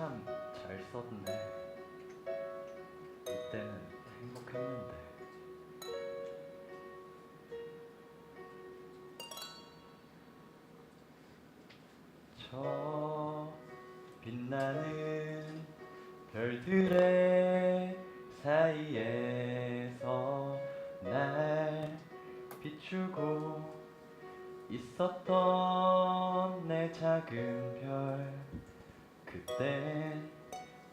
참 잘 썼네. 이때는 행복했는데. 저 빛나는 별들의 사이에서 날 비추고 있었던 내 작은 별 그땐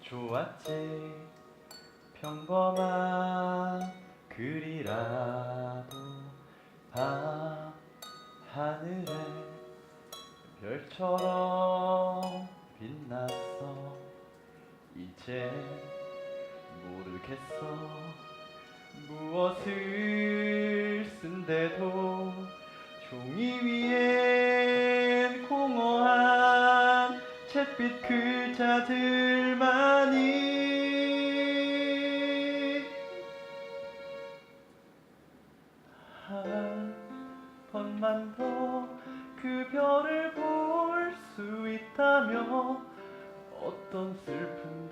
좋았지. 평범한 글이라도 밤 하늘에 별처럼 빛났어. 이제 모르겠어. 무엇을 쓴데도 종이 공허한 잿빛 글자들만이 한 번만 더 그 별을 볼 수 있다면 어떤 슬픔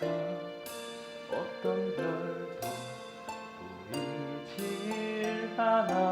어떤 별도 보이질 않아